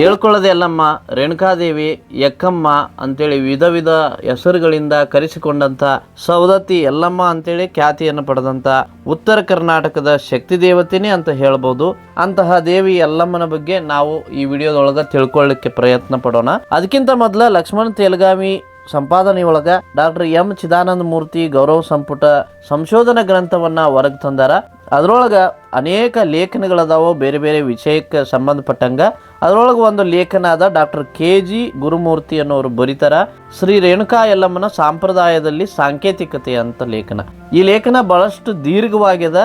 ಹೇಳ್ಕೊಳ್ಳದೆ ಅಲ್ಲಮ್ಮ ರೇಣುಕಾದೇವಿ ಯಕ್ಕಮ್ಮ ಅಂತೇಳಿ ವಿಧ ವಿಧ ಹೆಸರುಗಳಿಂದ ಕರೆಸಿಕೊಂಡಂಥ ಸೌದತ್ತಿ ಎಲ್ಲಮ್ಮ ಅಂತೇಳಿ ಖ್ಯಾತಿಯನ್ನು ಪಡೆದಂತ ಉತ್ತರ ಕರ್ನಾಟಕದ ಶಕ್ತಿ ದೇವತೆನೇ ಅಂತ ಹೇಳ್ಬೋದು. ಅಂತಹ ದೇವಿ ಎಲ್ಲಮ್ಮನ ಬಗ್ಗೆ ನಾವು ಈ ವಿಡಿಯೋದೊಳಗೆ ತಿಳ್ಕೊಳ್ಳಿಕ್ಕೆ ಪ್ರಯತ್ನ ಪಡೋಣ. ಅದಕ್ಕಿಂತ ಮೊದಲ ಲಕ್ಷ್ಮಣ ತೇಲಗಾಮಿ ಸಂಪಾದನೆಯೊಳಗ ಡಾಕ್ಟರ್ ಎಂ ಚಿದಾನಂದ ಮೂರ್ತಿ ಗೌರವ ಸಂಪುಟ ಸಂಶೋಧನಾ ಗ್ರಂಥವನ್ನ ಹೊರಗೆ ತಂದಾರ. ಅದರೊಳಗ ಅನೇಕ ಲೇಖನಗಳದಾವು, ಬೇರೆ ಬೇರೆ ವಿಷಯಕ್ಕೆ ಸಂಬಂಧಪಟ್ಟಂಗ. ಅದರೊಳಗೆ ಒಂದು ಲೇಖನ ಅದ, ಡಾಕ್ಟರ್ ಕೆ ಜಿ ಗುರುಮೂರ್ತಿ ಅನ್ನೋರು ಬರೀತಾರ, ಶ್ರೀ ರೇಣುಕಾ ಯಲ್ಲಮ್ಮನ ಸಾಂಪ್ರದಾಯದಲ್ಲಿ ಸಾಂಕೇತಿಕತೆ ಅಂತ ಲೇಖನ. ಈ ಲೇಖನ ಬಹಳಷ್ಟು ದೀರ್ಘವಾಗ್ಯದ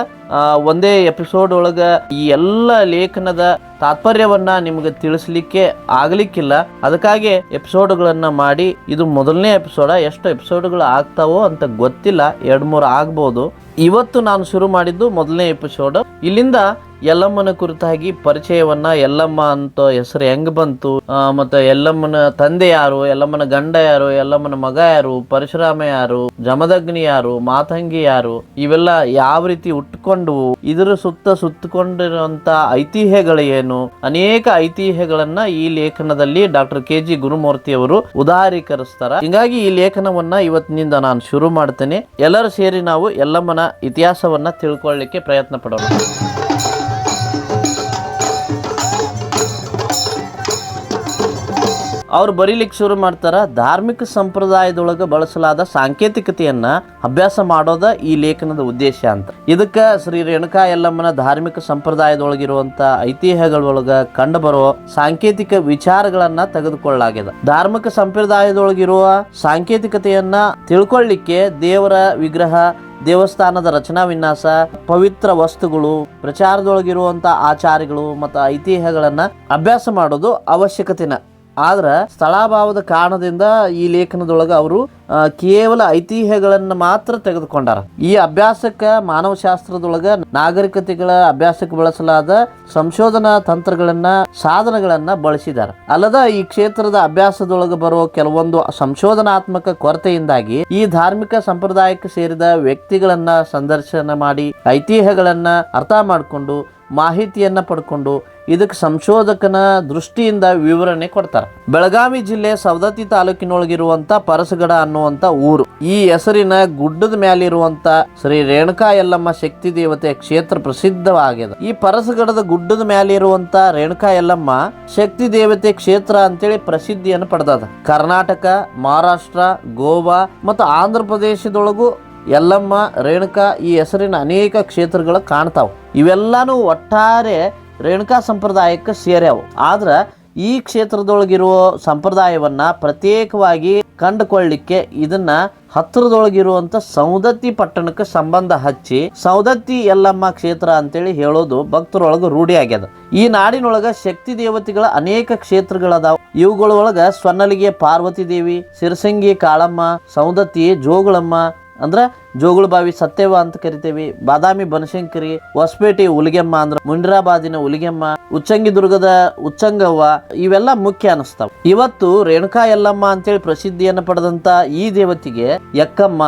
ಒಂದೇ ಎಪಿಸೋಡ್ ಒಳಗ ಈ ಎಲ್ಲ ಲೇಖನದ ತಾತ್ಪರ್ಯವನ್ನ ನಿಮ್ಗೆ ತಿಳಿಸ್ಲಿಕ್ಕೆ ಆಗ್ಲಿಕ್ಕಿಲ್ಲ. ಅದಕ್ಕಾಗಿ ಎಪಿಸೋಡ್ಗಳನ್ನ ಮಾಡಿ, ಇದು ಮೊದಲನೇ ಎಪಿಸೋಡ, ಎಷ್ಟು ಎಪಿಸೋಡ್ಗಳು ಆಗ್ತಾವೋ ಅಂತ ಗೊತ್ತಿಲ್ಲ, ಎರಡು ಮೂರು ಆಗ್ಬೋದು. ಇವತ್ತು ನಾನು ಶುರು ಮಾಡಿದ್ದು ಮೊದಲನೇ ಎಪಿಸೋಡ್. ಇಲ್ಲಿಂದ ಯಲ್ಲಮ್ಮನ ಕುರಿತಾಗಿ ಪರಿಚಯವನ್ನ ಯಲ್ಲಮ್ಮ ಅಂತ ಹೆಸರು ಹೆಂಗ್ ಬಂತು? ಮತ್ತೆ ಯಲ್ಲಮ್ಮನ ತಂದೆ ಯಾರು? ಯಲ್ಲಮ್ಮನ ಗಂಡ ಯಾರು? ಯಲ್ಲಮ್ಮನ ಮಗ ಯಾರು? ಪರಶುರಾಮ ಯಾರು? ಜಮದಗ್ನಿ ಯಾರು? ಮಾತಂಗಿ ಯಾರು? ಇವೆಲ್ಲ ಯಾವ ರೀತಿ ಉಟ್ಕೊಂಡು ಇದರ ಸುತ್ತ ಸುತ್ತಕೊಂಡಿರುವಂತ ಐತಿಹ್ಯಗಳು ಏನು? ಅನೇಕ ಐತಿಹ್ಯಗಳನ್ನ ಈ ಲೇಖನದಲ್ಲಿ ಡಾಕ್ಟರ್ ಕೆ ಜಿ ಗುರುಮೂರ್ತಿ ಅವರು ಉದಾರೀಕರಿಸ್ತಾರ. ಹಿಂಗಾಗಿ ಈ ಲೇಖನವನ್ನ ಇವತ್ತಿನಿಂದ ನಾನು ಶುರು ಮಾಡ್ತೇನೆ. ಎಲ್ಲರೂ ಸೇರಿ ನಾವು ಯಲ್ಲಮ್ಮನ ಇತಿಹಾಸವನ್ನ ತಿಳ್ಕೊಳ್ಳಿಕ್ಕೆ ಪ್ರಯತ್ನ ಪಡೋಣ. ಅವ್ರು ಬರೀಲಿಕ್ಕೆ ಶುರು ಮಾಡ್ತಾರ, ಧಾರ್ಮಿಕ ಸಂಪ್ರದಾಯದೊಳಗೆ ಬಳಸಲಾದ ಸಾಂಕೇತಿಕತೆಯನ್ನ ಅಭ್ಯಾಸ ಮಾಡೋದ ಈ ಲೇಖನದ ಉದ್ದೇಶ ಅಂತ. ಇದಕ್ಕೆ ಶ್ರೀ ರೇಣುಕಾ ಯಲ್ಲಮ್ಮನ ಧಾರ್ಮಿಕ ಸಂಪ್ರದಾಯದೊಳಗಿರುವಂತ ಐತಿಹ್ಯಗಳೊಳಗ ಕಂಡು ಬರೋ ಸಾಂಕೇತಿಕ ವಿಚಾರಗಳನ್ನ ತೆಗೆದುಕೊಳ್ಳಲಾಗಿದೆ ಧಾರ್ಮಿಕ ಸಂಪ್ರದಾಯದೊಳಗಿರುವ ಸಾಂಕೇತಿಕತೆಯನ್ನ ತಿಳ್ಕೊಳ್ಳಿಕ್ಕೆ ದೇವರ ವಿಗ್ರಹ, ದೇವಸ್ಥಾನದ ರಚನಾ ವಿನ್ಯಾಸ, ಪವಿತ್ರ ವಸ್ತುಗಳು ಪ್ರಚಾರದೊಳಗಿರುವಂಥ ಆಚಾರಗಳು ಮತ್ತು ಐತಿಹ್ಯಗಳನ್ನು ಅಭ್ಯಾಸ ಮಾಡೋದು ಅವಶ್ಯಕತೆನ. ಆದ್ರ ಸ್ಥಳಾಭಾವದ ಕಾರಣದಿಂದ ಈ ಲೇಖನದೊಳಗ ಅವರು ಕೇವಲ ಐತಿಹ್ಯಗಳನ್ನ ಮಾತ್ರ ತೆಗೆದುಕೊಂಡಾರ. ಈ ಅಭ್ಯಾಸಕ್ಕ ಮಾನವಶಾಸ್ತ್ರದೊಳಗೆ ನಾಗರಿಕತೆಗಳ ಅಭ್ಯಾಸಕ್ಕೆ ಬಳಸಲಾದ ಸಂಶೋಧನಾ ತಂತ್ರಗಳನ್ನ, ಸಾಧನಗಳನ್ನ ಬಳಸಿದ್ದಾರೆ ಅಲ್ಲದ ಈ ಕ್ಷೇತ್ರದ ಅಭ್ಯಾಸದೊಳಗೆ ಬರುವ ಕೆಲವೊಂದು ಸಂಶೋಧನಾತ್ಮಕ ಕೊರತೆಯಿಂದಾಗಿ ಈ ಧಾರ್ಮಿಕ ಸಂಪ್ರದಾಯಕ್ಕೆ ಸೇರಿದ ವ್ಯಕ್ತಿಗಳನ್ನ ಸಂದರ್ಶನ ಮಾಡಿ, ಐತಿಹ್ಯಗಳನ್ನ ಅರ್ಥ ಮಾಡಿಕೊಂಡು ಮಾಹಿತಿಯನ್ನ ಪಡ್ಕೊಂಡು ಇದಕ್ಕೆ ಸಂಶೋಧಕನ ದೃಷ್ಟಿಯಿಂದ ವಿವರಣೆ ಕೊಡ್ತಾರೆ. ಬೆಳಗಾವಿ ಜಿಲ್ಲೆ ಸವದತ್ತಿ ತಾಲೂಕಿನೊಳಗಿರುವಂಥ ಪರಸಗಡ ಅನ್ನುವಂತ ಊರು. ಈ ಹೆಸರಿನ ಗುಡ್ಡದ ಮೇಲಿರುವಂಥ ಶ್ರೀ ರೇಣುಕಾ ಯಲ್ಲಮ್ಮ ಶಕ್ತಿ ದೇವತೆ ಕ್ಷೇತ್ರ ಪ್ರಸಿದ್ಧವಾಗಿದೆ ಈ ಪರಸಗಡದ ಗುಡ್ಡದ ಮೇಲಿರುವಂಥ ರೇಣುಕಾ ಯಲ್ಲಮ್ಮ ಶಕ್ತಿ ದೇವತೆ ಕ್ಷೇತ್ರ ಅಂತೇಳಿ ಪ್ರಸಿದ್ಧಿಯನ್ನು ಪಡೆದದ. ಕರ್ನಾಟಕ, ಮಹಾರಾಷ್ಟ್ರ, ಗೋವಾ ಮತ್ತು ಆಂಧ್ರ ಪ್ರದೇಶದೊಳಗೂ ಯಲ್ಲಮ್ಮ, ರೇಣುಕಾ ಈ ಹೆಸರಿನ ಅನೇಕ ಕ್ಷೇತ್ರಗಳು ಕಾಣ್ತಾವ. ಇವೆಲ್ಲಾನು ಒಟ್ಟಾರೆ ರೇಣುಕಾ ಸಂಪ್ರದಾಯಕ್ಕೆ ಸೇರ್ಯಾವ. ಆದ್ರ ಈ ಕ್ಷೇತ್ರದೊಳಗಿರುವ ಸಂಪ್ರದಾಯವನ್ನ ಪ್ರತ್ಯೇಕವಾಗಿ ಕಂಡುಕೊಳ್ಳಿಕ್ಕೆ ಇದನ್ನ ಹತ್ತಿರದೊಳಗಿರುವಂತ ಸೌದತ್ತಿ ಪಟ್ಟಣಕ್ಕೆ ಸಂಬಂಧ ಹಚ್ಚಿ ಸೌದತ್ತಿ ಯಲ್ಲಮ್ಮ ಕ್ಷೇತ್ರ ಅಂತೇಳಿ ಹೇಳೋದು ಭಕ್ತರೊಳಗ ರೂಢಿಯಾಗ್ಯದ ಈ ನಾಡಿನೊಳಗ ಶಕ್ತಿ ದೇವತೆಗಳ ಅನೇಕ ಕ್ಷೇತ್ರಗಳದಾವ. ಇವುಗಳೊಳಗ ಸ್ವನ್ನಲಿಗೆ ಪಾರ್ವತಿ ದೇವಿ, ಸಿರಸಂಗಿ ಕಾಳಮ್ಮ, ಸೌದತ್ತಿ ಜೋಗುಳಮ್ಮ ಅಂದ್ರ ಜೋಗುಳ ಬಾವಿ ಸತ್ಯವ ಅಂತ ಕರಿತೇವಿ. ಬಾದಾಮಿ ಬನಶಂಕರಿ, ಹೊಸಪೇಟೆ ಉಲಿಗೆಮ್ಮ ಅಂದ್ರ ಮುಂಡ್ರಾಬಾದಿನ ಉಲಿಗೆಮ್ಮ ಉಚ್ಚಂಗಿ ದುರ್ಗದ ಉಚ್ಚಂಗವ್ವ, ಇವೆಲ್ಲ ಮುಖ್ಯ ಅನಿಸ್ತಾವ. ಇವತ್ತು ರೇಣುಕಾ ಯಲ್ಲಮ್ಮ ಅಂತೇಳಿ ಪ್ರಸಿದ್ಧಿಯನ್ನು ಪಡೆದಂತ ಈ ದೇವತೆಗೆ ಯಕ್ಕಮ್ಮ,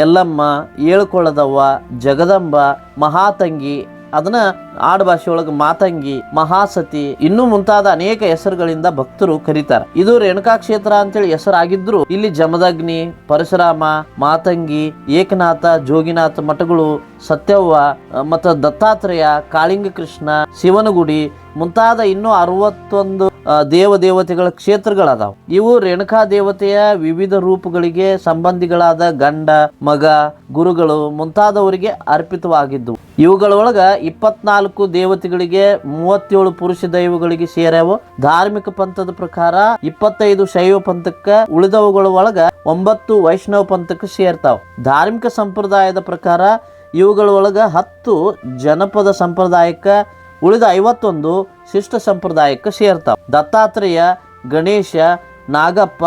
ಯಲ್ಲಮ್ಮ ಏಳ್ಕೊಳ್ಳದವ್ವ ಜಗದಂಬ, ಮಹಾತಂಗಿ ಅದನ್ನ ಆಡು ಭಾಷೆಯೊಳಗೆ ಮಾತಂಗಿ, ಮಹಾಸತಿ, ಇನ್ನೂ ಮುಂತಾದ ಅನೇಕ ಹೆಸರುಗಳಿಂದ ಭಕ್ತರು ಕರೀತಾರೆ. ಇದು ರೇಣುಕಾ ಕ್ಷೇತ್ರ ಅಂತೇಳಿ ಹೆಸರಾಗಿದ್ರು. ಇಲ್ಲಿ ಜಮದಗ್ನಿ, ಪರಶುರಾಮ, ಮಾತಂಗಿ, ಏಕನಾಥ, ಜೋಗಿನಾಥ ಮಠಗಳು, ಸತ್ಯವ್ವ ಮತ್ತ ದತ್ತಾತ್ರೇಯ ಕಾಳಿಂಗ ಕೃಷ್ಣ ಶಿವನಗುಡಿ ಮುಂತಾದ ಇನ್ನೂ ಅರವತ್ತೊಂದು ದೇವ ದೇವತೆಗಳ ಕ್ಷೇತ್ರಗಳಾದವು. ಇವು ರೇಣುಕಾ ದೇವತೆಯ ವಿವಿಧ ರೂಪಗಳಿಗೆ ಸಂಬಂಧಿಗಳಾದ ಗಂಡ, ಮಗ, ಗುರುಗಳು ಮುಂತಾದವರಿಗೆ ಅರ್ಪಿತವಾಗಿದ್ದವು. ಇವುಗಳೊಳಗ ಇಪ್ಪತ್ನಾಲ್ಕು ದೇವತೆಗಳಿಗೆ ಮೂವತ್ತೇಳು ಪುರುಷ ದೈವಗಳಿಗೆ ಸೇರ್ಯಾವು. ಧಾರ್ಮಿಕ ಪಂಥದ ಪ್ರಕಾರ ಇಪ್ಪತ್ತೈದು ಶೈವ ಪಂಥಕ್ಕ ಉಳಿದವುಗಳ ಒಳಗ ಒಂಬತ್ತು ವೈಷ್ಣವ ಪಂಥಕ್ಕೆ ಸೇರ್ತಾವ. ಧಾರ್ಮಿಕ ಸಂಪ್ರದಾಯದ ಪ್ರಕಾರ ಇವುಗಳ ಒಳಗ ಹತ್ತು ಜನಪದ ಸಂಪ್ರದಾಯಕ್ಕ ಉಳಿದ ಐವತ್ತೊಂದು ಶಿಷ್ಟ ಸಂಪ್ರದಾಯಕ್ಕೆ ಸೇರ್ತಾವ. ದತ್ತಾತ್ರೇಯ, ಗಣೇಶ, ನಾಗಪ್ಪ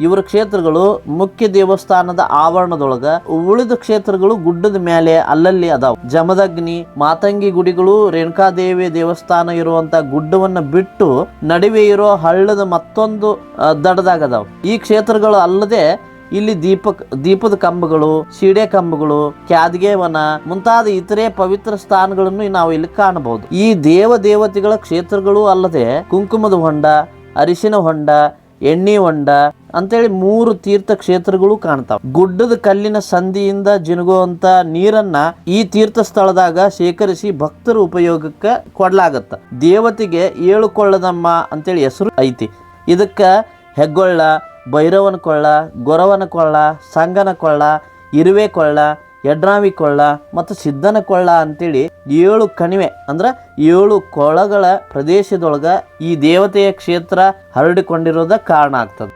ಇವರ ಕ್ಷೇತ್ರಗಳು ಮುಖ್ಯ ದೇವಸ್ಥಾನದ ಆವರಣದೊಳಗ ಉಳಿದ ಕ್ಷೇತ್ರಗಳು ಗುಡ್ಡದ ಮೇಲೆ ಅಲ್ಲಲ್ಲಿ ಅದಾವ. ಜಮದಗ್ನಿ, ಮಾತಂಗಿ ಗುಡಿಗಳು, ರೇಣುಕಾದೇವಿ ದೇವಸ್ಥಾನ ಇರುವಂತ ಗುಡ್ಡವನ್ನ ಬಿಟ್ಟು ನಡುವೆ ಇರೋ ಹಳ್ಳದ ಮತ್ತೊಂದು ದಡದಾಗ ಅದಾವ. ಈ ಕ್ಷೇತ್ರಗಳು ಅಲ್ಲದೆ ಇಲ್ಲಿ ದೀಪ ದೀಪದ ಕಂಬಗಳು, ಸೀಡೆ ಕಂಬಗಳು, ಕ್ಯಾದ್ಗೆ ವನ, ಮುಂತಾದ ಇತರೆ ಪವಿತ್ರ ಸ್ಥಾನಗಳನ್ನು ನಾವು ಇಲ್ಲಿ ಕಾಣಬಹುದು. ಈ ದೇವ ದೇವತೆಗಳ ಕ್ಷೇತ್ರಗಳು ಅಲ್ಲದೆ ಕುಂಕುಮದ ಹೊಂಡ, ಅರಿಶಿನ ಹೊಂಡ, ಎಣ್ಣೆ ಹೊಂಡ ಅಂತೇಳಿ ಮೂರು ತೀರ್ಥ ಕ್ಷೇತ್ರಗಳು ಕಾಣ್ತಾವ. ಗುಡ್ಡದ ಕಲ್ಲಿನ ಸಂಧಿಯಿಂದ ಜಿನುಗುವಂತ ನೀರನ್ನ ಈ ತೀರ್ಥ ಸ್ಥಳದಾಗ ಶೇಖರಿಸಿ ಭಕ್ತರ ಉಪಯೋಗಕ್ಕೆ ಕೊಡ್ಲಾಗತ್ತ. ದೇವತೆಗೆ ಏಳುಕೊಳ್ಳದಮ್ಮ ಅಂತೇಳಿ ಹೆಸರು ಐತಿ. ಇದಕ್ಕ ಹೆಗ್ಗೊಳ್ಳ ಭೈರವನ ಕೊಳ್ಳ, ಗೊರವನ ಕೊಳ್ಳ, ಸಂಗನ ಕೊಳ್ಳ, ಇರುವೆ ಕೊಳ್ಳ, ಯಡ್ರಾವಿ ಕೊಳ್ಳ ಮತ್ತು ಸಿದ್ದನ ಕೊಳ್ಳ ಅಂತೇಳಿ ಏಳು ಕಣಿವೆ ಅಂದ್ರೆ ಏಳು ಕೊಳಗಳ ಪ್ರದೇಶದೊಳಗ ಈ ದೇವತೆಯ ಕ್ಷೇತ್ರ ಹರಡಿಕೊಂಡಿರೋದ ಕಾರಣ ಆಗ್ತದೆ.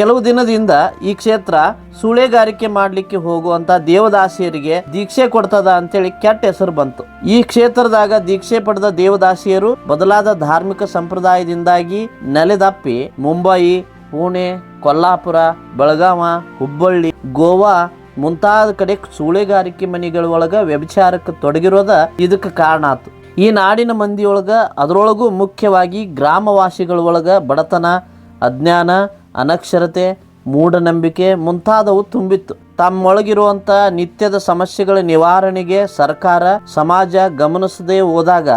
ಕೆಲವು ದಿನದಿಂದ ಈ ಕ್ಷೇತ್ರ ಸುಳೆಗಾರಿಕೆ ಮಾಡಲಿಕ್ಕೆ ಹೋಗುವಂತ ದೇವದಾಸಿಯರಿಗೆ ದೀಕ್ಷೆ ಕೊಡ್ತದ ಅಂತೇಳಿ ಕೆಟ್ಟ ಹೆಸರು ಬಂತು. ಈ ಕ್ಷೇತ್ರದಾಗ ದೀಕ್ಷೆ ಪಡೆದ ದೇವದಾಸಿಯರು ಬದಲಾದ ಧಾರ್ಮಿಕ ಸಂಪ್ರದಾಯದಿಂದಾಗಿ ನೆಲೆದಪ್ಪಿ ಮುಂಬಯಿ, ಪುಣೆ, ಕೊಲ್ಲಾಪುರ, ಬೆಳಗಾವ, ಹುಬ್ಬಳ್ಳಿ, ಗೋವಾ ಮುಂತಾದ ಕಡೆ ಸೂಳೆಗಾರಿಕೆ ಮನೆಗಳ ಒಳಗ ವ್ಯಭಿಚಾರಕ್ಕೆ ತೊಡಗಿರೋದ ಇದಕ್ಕೆ ಕಾರಣ ಆತು. ಈ ನಾಡಿನ ಮಂದಿಯೊಳಗ ಅದರೊಳಗೂ ಮುಖ್ಯವಾಗಿ ಗ್ರಾಮವಾಸಿಗಳ ಒಳಗ ಬಡತನ, ಅಜ್ಞಾನ, ಅನಕ್ಷರತೆ, ಮೂಢನಂಬಿಕೆ ಮುಂತಾದವು ತುಂಬಿತ್ತು. ತಮ್ಮೊಳಗಿರುವಂತ ನಿತ್ಯದ ಸಮಸ್ಯೆಗಳ ನಿವಾರಣೆಗೆ ಸರ್ಕಾರ, ಸಮಾಜ ಗಮನಿಸದೆ ಹೋದಾಗ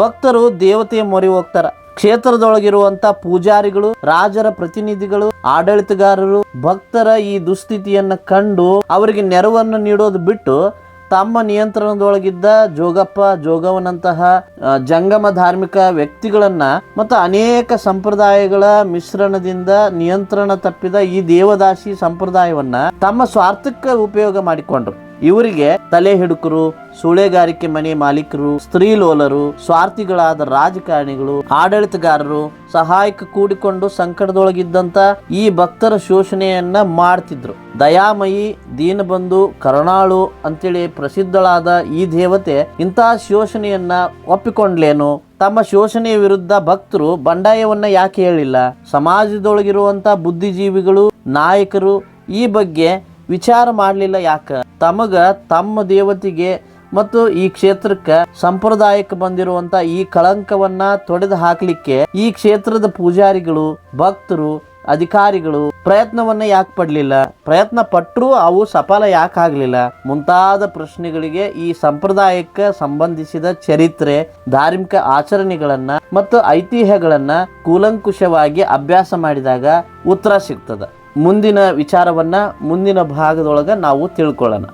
ಭಕ್ತರು ದೇವತೆಯ ಮೊರೆ ಹೋಗ್ತಾರ. ಕ್ಷೇತ್ರದೊಳಗಿರುವಂತ ಪೂಜಾರಿಗಳು, ರಾಜರ ಪ್ರತಿನಿಧಿಗಳು, ಆಡಳಿತಗಾರರು ಭಕ್ತರ ಈ ದುಸ್ಥಿತಿಯನ್ನ ಕಂಡು ಅವರಿಗೆ ನೆರವನ್ನು ನೀಡೋದು ಬಿಟ್ಟು ತಮ್ಮ ನಿಯಂತ್ರಣದೊಳಗಿದ್ದ ಜೋಗಪ್ಪ, ಜೋಗವನಂತಹ ಜಂಗಮ ಧಾರ್ಮಿಕ ವ್ಯಕ್ತಿಗಳನ್ನ ಮತ್ತು ಅನೇಕ ಸಂಪ್ರದಾಯಗಳ ಮಿಶ್ರಣದಿಂದ ನಿಯಂತ್ರಣ ತಪ್ಪಿದ ಈ ದೇವದಾಸಿ ಸಂಪ್ರದಾಯವನ್ನ ತಮ್ಮ ಸ್ವಾರ್ಥಕ್ಕೆ ಉಪಯೋಗ ಮಾಡಿಕೊಂಡ್ರು. ಇವರಿಗೆ ತಲೆ ಹಿಡುಕರು, ಸುಳೆಗಾರಿಕೆ ಮನೆ ಮಾಲೀಕರು ಸ್ತ್ರೀಲೋಲರು ಸ್ವಾರ್ಥಿಗಳಾದ ರಾಜಕಾರಣಿಗಳು, ಆಡಳಿತಗಾರರು ಸಹಾಯಕ ಕೂಡಿಕೊಂಡು ಸಂಕಟದೊಳಗಿದ್ದಂತ ಈ ಭಕ್ತರ ಶೋಷಣೆಯನ್ನ ಮಾಡ್ತಿದ್ರು. ದಯಾಮಯಿ, ದೀನಬಂಧು, ಕರುಣಾಳು ಅಂತೇಳಿ ಪ್ರಸಿದ್ಧಳಾದ ಈ ದೇವತೆ ಇಂತಹ ಶೋಷಣೆಯನ್ನ ಒಪ್ಪಿಕೊಂಡ್ಲೇನು? ತಮ್ಮ ಶೋಷಣೆಯ ವಿರುದ್ಧ ಭಕ್ತರು ಬಂಡಾಯವನ್ನ ಯಾಕೆ ಹೇಳಿಲ್ಲ? ಸಮಾಜದೊಳಗಿರುವಂತ ಬುದ್ಧಿಜೀವಿಗಳು, ನಾಯಕರು ಈ ಬಗ್ಗೆ ವಿಚಾರ ಮಾಡಲಿಲ್ಲ ಯಾಕ? ತಮಗ ತಮ್ಮ ದೇವತೆಗೆ ಮತ್ತು ಈ ಕ್ಷೇತ್ರಕ್ಕೆ ಸಂಪ್ರದಾಯಕ್ಕೆ ಬಂದಿರುವಂತ ಈ ಕಳಂಕವನ್ನ ತೊಡೆದು ಹಾಕ್ಲಿಕ್ಕೆ ಈ ಕ್ಷೇತ್ರದ ಪೂಜಾರಿಗಳು, ಭಕ್ತರು, ಅಧಿಕಾರಿಗಳು ಪ್ರಯತ್ನವನ್ನ ಯಾಕೆ ಪಡ್ಲಿಲ್ಲ? ಪ್ರಯತ್ನ ಪಟ್ಟರು ಅವು ಸಫಲ ಯಾಕೆ ಆಗ್ಲಿಲ್ಲ? ಮುಂತಾದ ಪ್ರಶ್ನೆಗಳಿಗೆ ಈ ಸಂಪ್ರದಾಯಕ್ಕೆ ಸಂಬಂಧಿಸಿದ ಚರಿತ್ರೆ, ಧಾರ್ಮಿಕ ಆಚರಣೆಗಳನ್ನ ಮತ್ತು ಐತಿಹ್ಯಗಳನ್ನ ಕೂಲಂಕುಷವಾಗಿ ಅಭ್ಯಾಸ ಮಾಡಿದಾಗ ಉತ್ತರ ಸಿಗ್ತದ. ಮುಂದಿನ ವಿಚಾರವನ್ನು ಮುಂದಿನ ಭಾಗದೊಳಗೆ ನಾವು ತಿಳ್ಕೊಳ್ಳೋಣ.